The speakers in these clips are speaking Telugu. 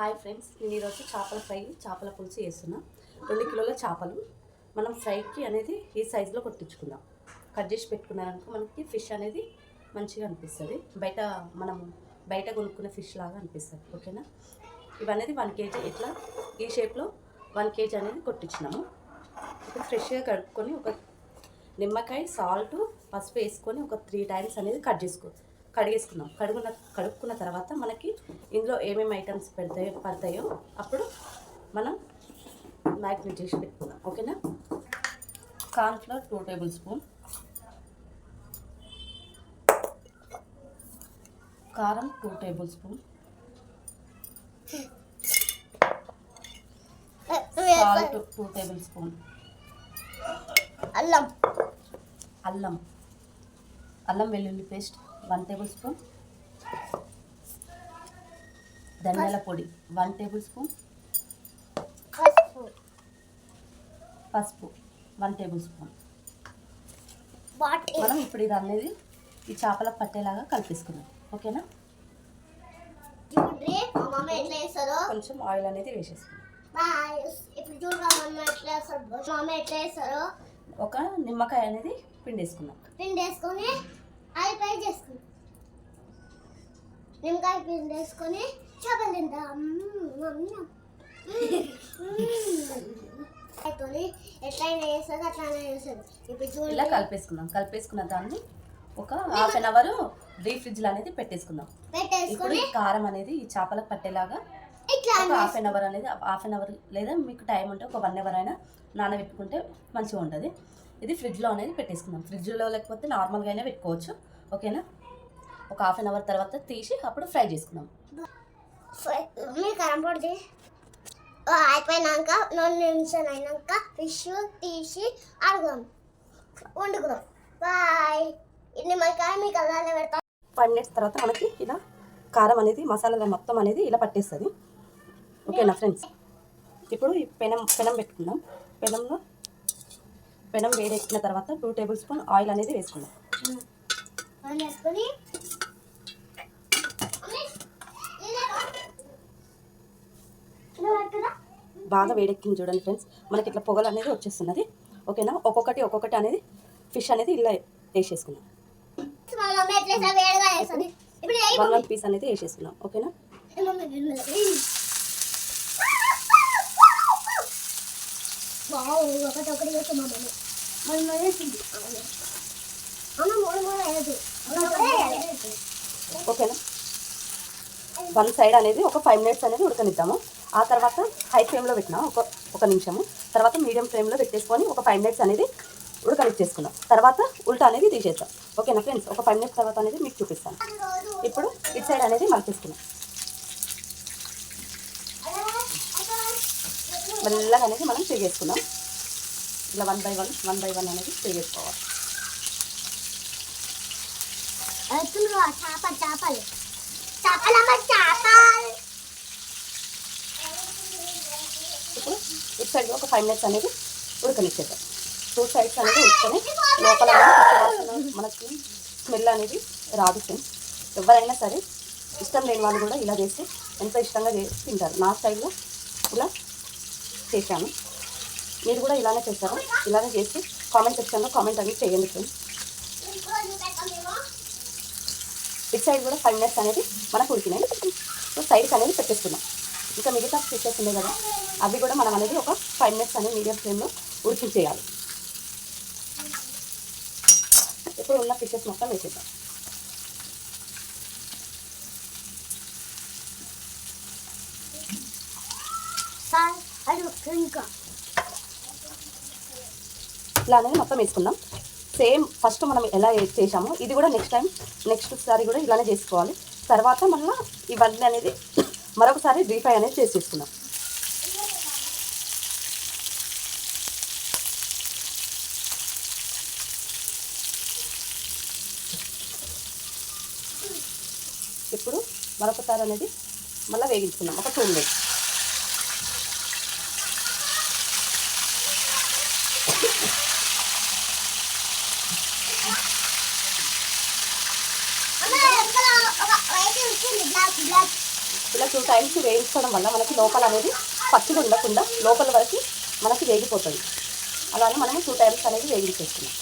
హాయ్ ఫ్రెండ్స్ నేను ఈరోజు చేపల ఫ్రై చేపల పులుసు వేస్తున్నా రెండు కిలోల చేపలు. మనం ఫ్రైకి అనేది ఈ సైజులో కొట్టించుకుందాం. కట్ చేసి పెట్టుకున్నారనుకో మనకి ఫిష్ అనేది మంచిగా అనిపిస్తుంది. బయట మనం బయట కొనుక్కునే ఫిష్ లాగా అనిపిస్తుంది ఓకేనా? ఇవనేది వన్ కేజీ. ఇట్లా ఈ షేప్లో వన్ కేజీ అనేది కొట్టించినాము. ఇప్పుడు ఫ్రెష్గా కడుక్కొని ఒక నిమ్మకాయ సాల్ట్ పసుపు వేసుకొని ఒక త్రీ టైమ్స్ అనేది కట్ చేసుకోవచ్చు కడిగేసుకున్నాం కడుగున్న కడుక్కున్న తర్వాత మనకి ఇందులో ఏమేమి ఐటమ్స్ పెడతాయో పడతాయో అప్పుడు మనం మ్యాగ్నేట్ చేసి పెట్టుకుందాం. ఓకేనా? Cornflour two tablespoon. కారం two tablespoon. Salt two tablespoon. అల్లం. అల్లం. అల్లం వెల్లుల్లి పేస్ట్. వన్ టేబుల్ స్పూన్ ధనియాల పొడి. వన్ టేబుల్ స్పూన్ పసుపు పసుపు వన్ టేబుల్ స్పూన్ మనం ఇప్పుడు ఇది అనేది ఈ చేపల పట్టేలాగా కలిపేసుకున్నాం ఓకేనా? కొంచెం ఆయిల్ అనేది వేసేసుకున్నాం బాయ్ ఇప్పుడు చూడు మా మమ్మీ ఎట్లా వేస్తారో మా మమ్మీ ఎట్లా వేస్తారో ఒక నిమ్మకాయ అనేది పిండేసుకున్నాం పిండి వేసుకొని అది ఫ్రై చేసుకున్నాం నిమ్మకాయ పిండి వేసుకొని చేపలు తింటాం అయిపోయి ఎట్లయినా అట్లయినా వేస్తుంది ఇప్పుడు చూడు. ఇలా కలిపేసుకున్నాం కలిపేసుకున్న దాన్ని ఒక హాఫ్ అన్ అవర్ డీప్ ఫ్రిడ్జ్లో అనేది పెట్టేసుకుందాం. ఇప్పుడు ఈ కారం అనేది ఈ చేపలకు పట్టేలాగా ఒక హాఫ్ అన్ అవర్ అనేది హాఫ్ అన్ అవర్ లేదా మీకు టైం ఉంటే ఒక వన్ అవర్ అయినా నానబెట్టుకుంటే మంచిగా ఉంటుంది. ఇది ఫ్రిడ్జ్లో అనేది పెట్టేసుకుందాం. ఫ్రిడ్జ్లో లేకపోతే నార్మల్గా అయినా పెట్టుకోవచ్చు. ఓకేనా? ఒక హాఫ్ అన్ అవర్ తర్వాత తీసి అప్పుడు ఫ్రై చేసుకుందాం. మీరు కారం పొడి అయిపోయినాక రెండు నిమిషాలు అయినాక ఫిష్ తీసి అడుగుదాం. వండుకుందాం. బాయ్ ఇది మనకాయ మీకు అలానే పెడతాం. ఫైవ్ మినిట్స్ తర్వాత మనకి ఇలా కారం అనేది మసాలా మొత్తం అనేది ఇలా పట్టేస్తుంది. ఓకేనా ఫ్రెండ్స్ ఇప్పుడు ఈ పెనం పెనం పెట్టుకుందాం. పెనంలో పెనం వేడెక్కిన తర్వాత టూ టేబుల్ స్పూన్ ఆయిల్ అనేది వేసుకుందాం అని వేసుకొని బాగా వేడెక్కింది చూడండి ఫ్రెండ్స్ మనకి ఇట్లా పొగలు అనేది వచ్చేస్తున్నది. ఓకేనా? ఒక్కొక్కటి ఒక్కొక్కటి అనేది ఫిష్ అనేది ఇలా వేసేసుకున్నాం వన్ వన్ పీస్ అనేది వేసేసుకున్నాం ఓకేనా? ఒకటి ఒకటి మూడు మూడు వేయదు ఓకేనా? వన్ సైడ్ అనేది ఒక ఫైవ్ మినిట్స్ అనేది ఉడకనిద్దాము. ఆ తర్వాత హై ఫ్లేమ్లో పెట్టినాం ఒక ఒక నిమిషము. తర్వాత మీడియం ఫ్లేమ్లో పెట్టేసుకొని ఒక ఫైవ్ మినిట్స్ అనేది ఉడకనిచ్చేసుకుందాం తర్వాత ఉల్టా అనేది తీసేద్దాం. ఓకేనా ఫ్రెండ్స్ ఒక ఫైవ్ మినిట్స్ తర్వాత అనేది మీకు చూపిస్తాను. ఇప్పుడు ఇటు సైడ్ అనేది మలిపిస్తున్నాం మెల్లగా అనేది మనం తిరిగేసుకుందాం. ఇలా one by one one by one అనేది చేసుకోవాలి ఎత్తులు చేపలు చేపలు. చేపలు ఇప్పుడు ఇటు సైడ్ ఒక ఫైవ్ మినిట్స్ అనేది ఉడకనిచ్చేద్దాం. టూ సైడ్స్ అనేది ఉడుకొని లోపల మనకి స్మెల్ అనేది రాదు ఫ్రెండ్స్ ఎవరైనా సరే ఇష్టం లేని వాళ్ళు కూడా ఇలా చేస్తే ఎంతో ఇష్టంగా చేసి తింటారు. నా స్టైల్లో ఇలా చేశాను. మీరు కూడా ఇలానే చేశారు ఇలానే చేసి కామెంట్ సెక్షన్లో కామెంట్ అనేది చేయండి ఫ్రెండ్స్ ఇటు సైడ్ కూడా ఫైవ్ మినిట్స్ అనేది మనకు ఉడికినాయి. సో సైడ్కి అనేది పెట్టేస్తున్నాం ఇంకా మిగతా ఫిషెస్ ఉన్నాయి కదా అవి కూడా మనం అనేది ఒక ఫైవ్ మినిట్స్ అనేది మీడియం ఫ్లేమ్లో ఉడికించేయాలి. ఇప్పుడు ఉన్న ఫిషెస్ మొత్తం వేసేద్దాం. ఇట్లా అనేది మొత్తం వేసుకుందాం. సేమ్ ఫస్ట్ మనం ఎలా చేసామో ఇది కూడా నెక్స్ట్ టైం నెక్స్ట్ సారి కూడా ఇలానే చేసుకోవాలి. తర్వాత మళ్ళీ ఇవన్నీ అనేది మరొకసారి డీ ఫ్రై అనేది చేసి ఇప్పుడు మరొకసారి అనేది మళ్ళీ వేగించుకున్నాం ఒక టూ మినిట్స్ ఇలా టూ టైమ్స్ వేయించడం వల్ల మనకి లోపల అనేది పచ్చిగా ఉండకుండా లోపల వరకు మనకి వేగిపోతుంది. అలానే మనము టూ టైమ్స్ అనేది వేగించేస్తున్నాం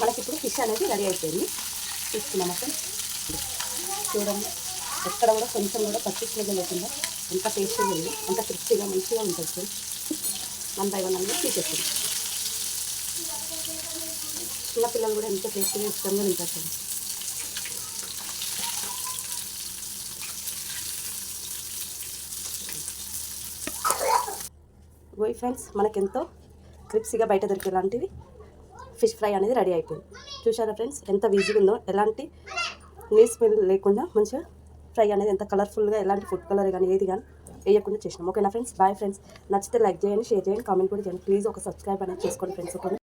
మనకి ఇప్పుడు ఫిష్ అనేది రెడీ అయిపోయింది. తీసుకున్నాం అసలు చూడండి ఎక్కడ కూడా కొంచెం కూడా పచ్చి స్మెల్ లేకుండా ఎంత టేస్టీగా ఉంది అంత క్రిస్పీగా మంచిగా ఉంటుంది సార్ వన్ బై వన్ అనేది తీసేస్తుంది చిన్నపిల్లలు కూడా ఎంత టేస్టీగా ఇష్టంగా తింటారు గోయి ఫ్రెండ్స్ మనకెంతో క్రిప్సీగా బయట దొరికేలాంటివి ఫిష్ ఫ్రై అనేది రెడీ అయిపోయింది. చూసారా ఫ్రెండ్స్ ఎంత ఈజీగా ఉందో ఎలాంటి నీస్ స్మెల్ లేకుండా మంచిగా ఫ్రై అనేది ఎంత కలర్ఫుల్గా ఎలాంటి ఫుడ్ కలర్ కానీ ఏది కానీ వేయకుండా చేసినాం. ఓకేనా ఫ్రెండ్స్ బాయ్ ఫ్రెండ్స్ నచ్చితే లైక్ చేయండి షేర్ చేయండి కామెంట్ కూడా చేయండి. ప్లీజ్ ఒక సబ్స్క్రైబ్ అనేది చేసుకోండి ఫ్రెండ్స్ ఓకేనా